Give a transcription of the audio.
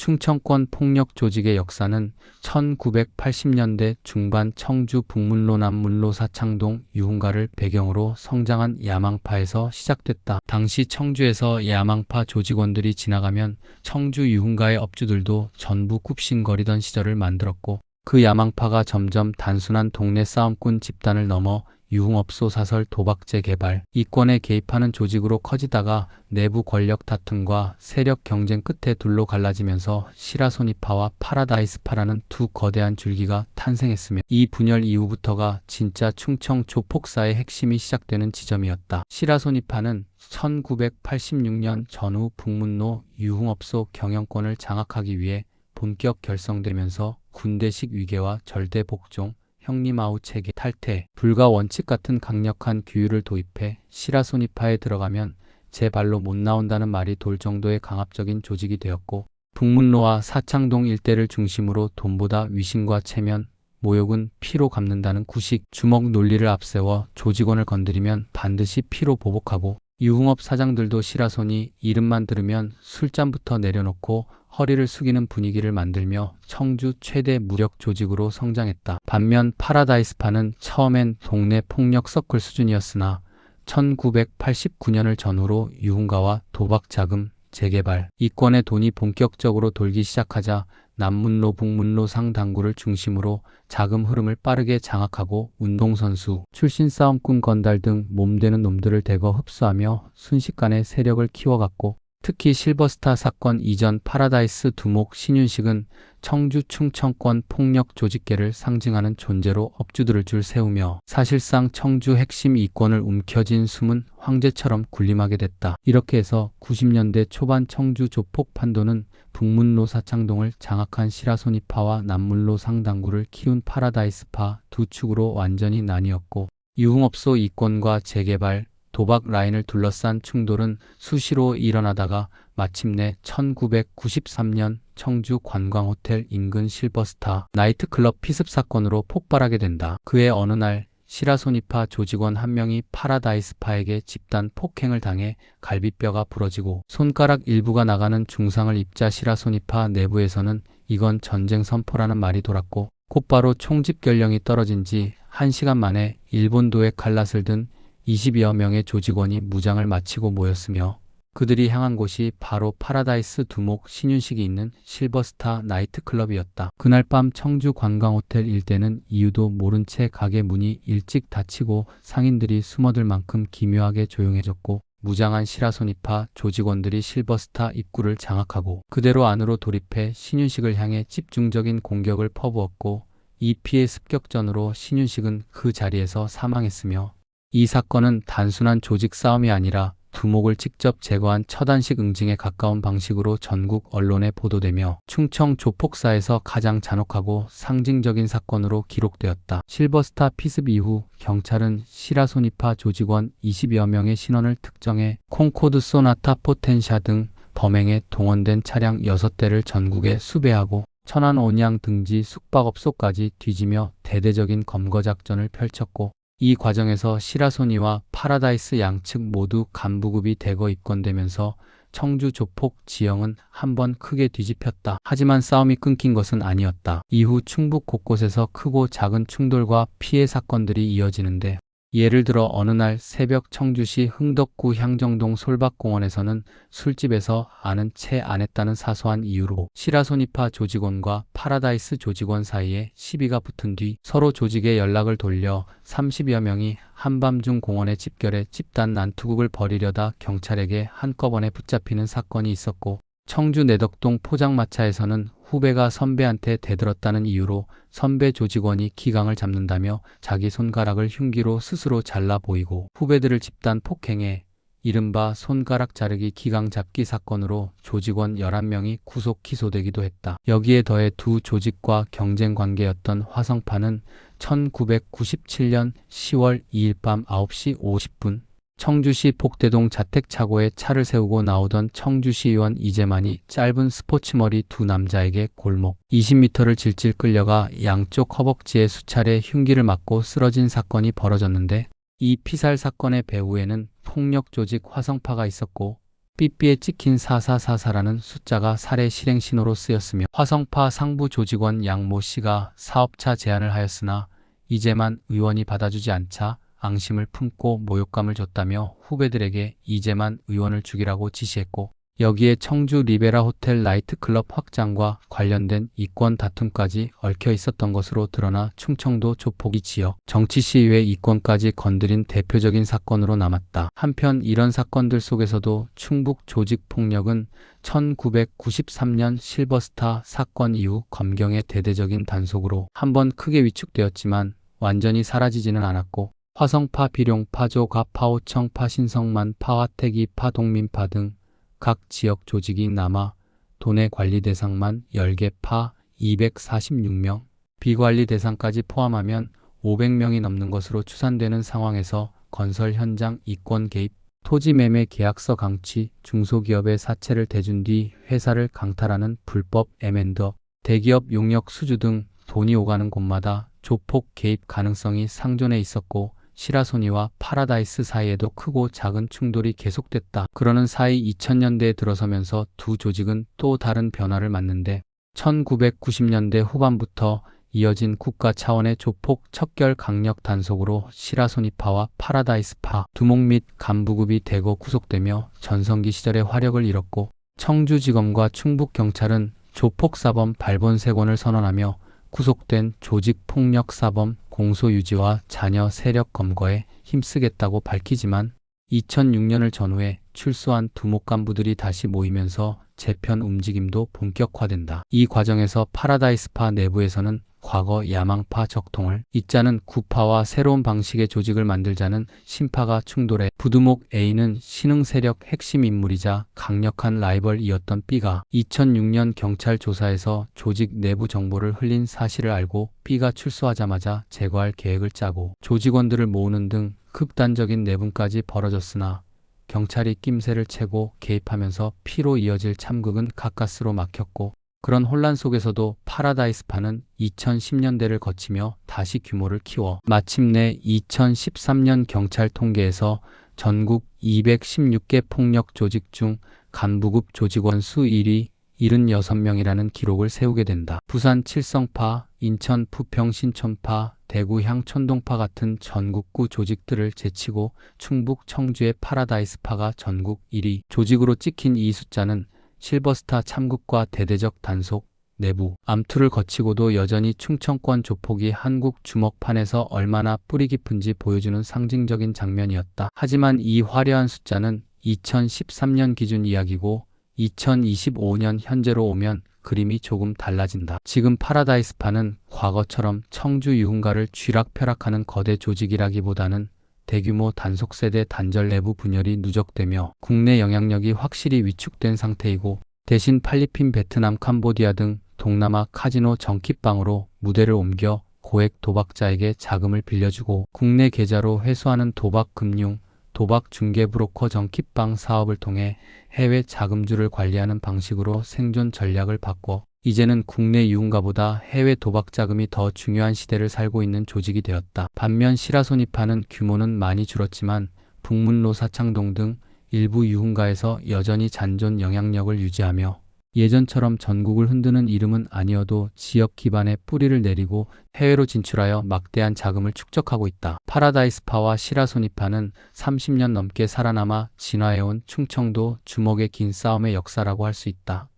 충청권 폭력 조직의 역사는 1980년대 중반 청주 북문로 남 문로 사창동 유흥가를 배경으로 성장한 야망파에서 시작됐다. 당시 청주에서 야망파 조직원들이 지나가면 청주 유흥가의 업주들도 전부 굽신거리던 시절을 만들었고 그 야망파가 점점 단순한 동네 싸움꾼 집단을 넘어 유흥업소 사설 도박죄 개발, 이권에 개입하는 조직으로 커지다가 내부 권력 다툼과 세력 경쟁 끝에 둘로 갈라지면서 시라소니파와 파라다이스파라는 두 거대한 줄기가 탄생했으며 이 분열 이후부터가 진짜 충청 조폭사의 핵심이 시작되는 지점이었다. 시라소니파는 1986년 전후 북문로 유흥업소 경영권을 장악하기 위해 본격 결성되면서 군대식 위계와 절대 복종, 형님아우 체계, 탈퇴, 불가 원칙 같은 강력한 규율을 도입해 시라소니파에 들어가면 제 발로 못 나온다는 말이 돌 정도의 강압적인 조직이 되었고 북문로와 사창동 일대를 중심으로 돈보다 위신과 체면, 모욕은 피로 갚는다는 구식, 주먹 논리를 앞세워 조직원을 건드리면 반드시 피로 보복하고 유흥업 사장들도 시라소니 이름만 들으면 술잔부터 내려놓고 허리를 숙이는 분위기를 만들며 청주 최대 무력 조직으로 성장했다. 반면 파라다이스파는 처음엔 동네 폭력 서클 수준이었으나 1989년을 전후로 유흥가와 도박 자금, 재개발, 이권의 돈이 본격적으로 돌기 시작하자 남문로 북문로 상당구를 중심으로 자금 흐름을 빠르게 장악하고 운동선수, 출신 싸움꾼 건달 등 몸되는 놈들을 대거 흡수하며 순식간에 세력을 키워갔고 특히 실버스타 사건 이전 파라다이스 두목 신윤식은 청주 충청권 폭력 조직계를 상징하는 존재로 업주들을 줄 세우며 사실상 청주 핵심 이권을 움켜쥔 숨은 황제처럼 군림하게 됐다. 이렇게 해서 90년대 초반 청주 조폭 판도는 북문로 사창동을 장악한 시라소니파와 남문로 상당구를 키운 파라다이스파 두 축으로 완전히 나뉘었고 유흥업소 이권과 재개발, 도박 라인을 둘러싼 충돌은 수시로 일어나다가 마침내 1993년 청주 관광호텔 인근 실버스타 나이트클럽 피습 사건으로 폭발하게 된다. 그해 어느 날 시라소니파 조직원 한 명이 파라다이스파에게 집단 폭행을 당해 갈비뼈가 부러지고 손가락 일부가 나가는 중상을 입자 시라소니파 내부에서는 이건 전쟁 선포라는 말이 돌았고 곧바로 총집결령이 떨어진 지 1시간 만에 일본도의 칼라스를 든 20여 명의 조직원이 무장을 마치고 모였으며 그들이 향한 곳이 바로 파라다이스 두목 신윤식이 있는 실버스타 나이트클럽이었다. 그날 밤 청주 관광호텔 일대는 이유도 모른 채 가게 문이 일찍 닫히고 상인들이 숨어들 만큼 기묘하게 조용해졌고 무장한 시라소니파 조직원들이 실버스타 입구를 장악하고 그대로 안으로 돌입해 신윤식을 향해 집중적인 공격을 퍼부었고 이 피해 습격전으로 신윤식은 그 자리에서 사망했으며 이 사건은 단순한 조직 싸움이 아니라 두목을 직접 제거한 처단식 응징에 가까운 방식으로 전국 언론에 보도되며 충청 조폭사에서 가장 잔혹하고 상징적인 사건으로 기록되었다. 실버스타 피습 이후 경찰은 시라소니파 조직원 20여 명의 신원을 특정해 콩코드 소나타 포텐샤 등 범행에 동원된 차량 6대를 전국에 수배하고 천안 온양 등지 숙박업소까지 뒤지며 대대적인 검거 작전을 펼쳤고 이 과정에서 시라소니와 파라다이스 양측 모두 간부급이 대거 입건되면서 청주 조폭 지형은 한 번 크게 뒤집혔다. 하지만 싸움이 끊긴 것은 아니었다. 이후 충북 곳곳에서 크고 작은 충돌과 피해 사건들이 이어지는데 예를 들어 어느 날 새벽 청주시 흥덕구 향정동 솔밭공원에서는 술집에서 아는 채 안 했다는 사소한 이유로 시라소니파 조직원과 파라다이스 조직원 사이에 시비가 붙은 뒤 서로 조직에 연락을 돌려 30여 명이 한밤중 공원에 집결해 집단 난투극을 벌이려다 경찰에게 한꺼번에 붙잡히는 사건이 있었고 청주 내덕동 포장마차에서는 후배가 선배한테 대들었다는 이유로 선배 조직원이 기강을 잡는다며 자기 손가락을 흉기로 스스로 잘라 보이고 후배들을 집단 폭행해 이른바 손가락 자르기 기강 잡기 사건으로 조직원 11명이 구속 기소되기도 했다. 여기에 더해 두 조직과 경쟁 관계였던 화성파는 1997년 10월 2일 밤 9시 50분 청주시 복대동 자택차고에 차를 세우고 나오던 청주시 의원 이재만이 짧은 스포츠머리 두 남자에게 골목 20m를 질질 끌려가 양쪽 허벅지에 수차례 흉기를 맞고 쓰러진 사건이 벌어졌는데 이 피살 사건의 배후에는 폭력 조직 화성파가 있었고 삐삐에 찍힌 4444라는 숫자가 살해 실행 신호로 쓰였으며 화성파 상부 조직원 양모 씨가 사업차 제안을 하였으나 이제만 의원이 받아주지 않자 앙심을 품고 모욕감을 줬다며 후배들에게 이제만 의원을 죽이라고 지시했고 여기에 청주 리베라 호텔 나이트클럽 확장과 관련된 이권 다툼까지 얽혀 있었던 것으로 드러나 충청도 조폭이 지역 정치 시위의 이권까지 건드린 대표적인 사건으로 남았다. 한편 이런 사건들 속에서도 충북 조직 폭력은 1993년 실버스타 사건 이후 검경의 대대적인 단속으로 한번 크게 위축되었지만 완전히 사라지지는 않았고 화성파, 비룡파, 조가파, 오청파, 신성만, 파화태기파, 동민파 등 각 지역 조직이 남아 도내 관리 대상만 10개 파 246명, 비관리 대상까지 포함하면 500명이 넘는 것으로 추산되는 상황에서 건설 현장 이권 개입, 토지 매매 계약서 강취, 중소기업의 사채를 대준 뒤 회사를 강탈하는 불법 M&업, 대기업 용역 수주 등 돈이 오가는 곳마다 조폭 개입 가능성이 상존해 있었고 시라소니와 파라다이스 사이에도 크고 작은 충돌이 계속됐다. 그러는 사이 2000년대에 들어서면서 두 조직은 또 다른 변화를 맞는데 1990년대 후반부터 이어진 국가 차원의 조폭 척결 강력 단속으로 시라소니파와 파라다이스파, 두목 및 간부급이 대거 구속되며 전성기 시절의 화력을 잃었고 청주지검과 충북경찰은 조폭사범 발본 세권을 선언하며 구속된 조직폭력사범 공소 유지와 자녀 세력 검거에 힘쓰겠다고 밝히지만 2006년을 전후해 출소한 두목 간부들이 다시 모이면서 재편 움직임도 본격화된다. 이 과정에서 파라다이스파 내부에서는 과거 야망파 적통을 잇자는 구파와 새로운 방식의 조직을 만들자는 신파가 충돌해 부두목 A는 신흥 세력 핵심 인물이자 강력한 라이벌이었던 B가 2006년 경찰 조사에서 조직 내부 정보를 흘린 사실을 알고 B가 출소하자마자 제거할 계획을 짜고 조직원들을 모으는 등 극단적인 내분까지 벌어졌으나 경찰이 낌새를 채고 개입하면서 피로 이어질 참극은 가까스로 막혔고 그런 혼란 속에서도 파라다이스파는 2010년대를 거치며 다시 규모를 키워 마침내 2013년 경찰 통계에서 전국 216개 폭력 조직 중 간부급 조직원 수 1위 76명이라는 기록을 세우게 된다. 부산 칠성파, 인천 부평 신촌파, 대구 향촌동파 같은 전국구 조직들을 제치고 충북 청주의 파라다이스파가 전국 1위 조직으로 찍힌 이 숫자는 실버스타 참국과 대대적 단속, 내부, 암투를 거치고도 여전히 충청권 조폭이 한국 주먹판에서 얼마나 뿌리 깊은지 보여주는 상징적인 장면이었다. 하지만 이 화려한 숫자는 2013년 기준 이야기고 2025년 현재로 오면 그림이 조금 달라진다. 지금 파라다이스파는 과거처럼 청주 유흥가를 쥐락펴락하는 거대 조직이라기보다는 대규모 단속세대 단절 내부 분열이 누적되며 국내 영향력이 확실히 위축된 상태이고 대신 팔리핀, 베트남, 캄보디아 등 동남아 카지노 정키빵으로 무대를 옮겨 고액 도박자에게 자금을 빌려주고 국내 계좌로 회수하는 도박 금융, 도박 중개 브로커 정키빵 사업을 통해 해외 자금주를 관리하는 방식으로 생존 전략을 바꿔 이제는 국내 유흥가보다 해외 도박 자금이 더 중요한 시대를 살고 있는 조직이 되었다. 반면 시라소니파는 규모는 많이 줄었지만 북문로 사창동 등 일부 유흥가에서 여전히 잔존 영향력을 유지하며 예전처럼 전국을 흔드는 이름은 아니어도 지역 기반의 뿌리를 내리고 해외로 진출하여 막대한 자금을 축적하고 있다. 파라다이스파와 시라소니파는 30년 넘게 살아남아 진화해온 충청도 주먹의 긴 싸움의 역사라고 할 수 있다.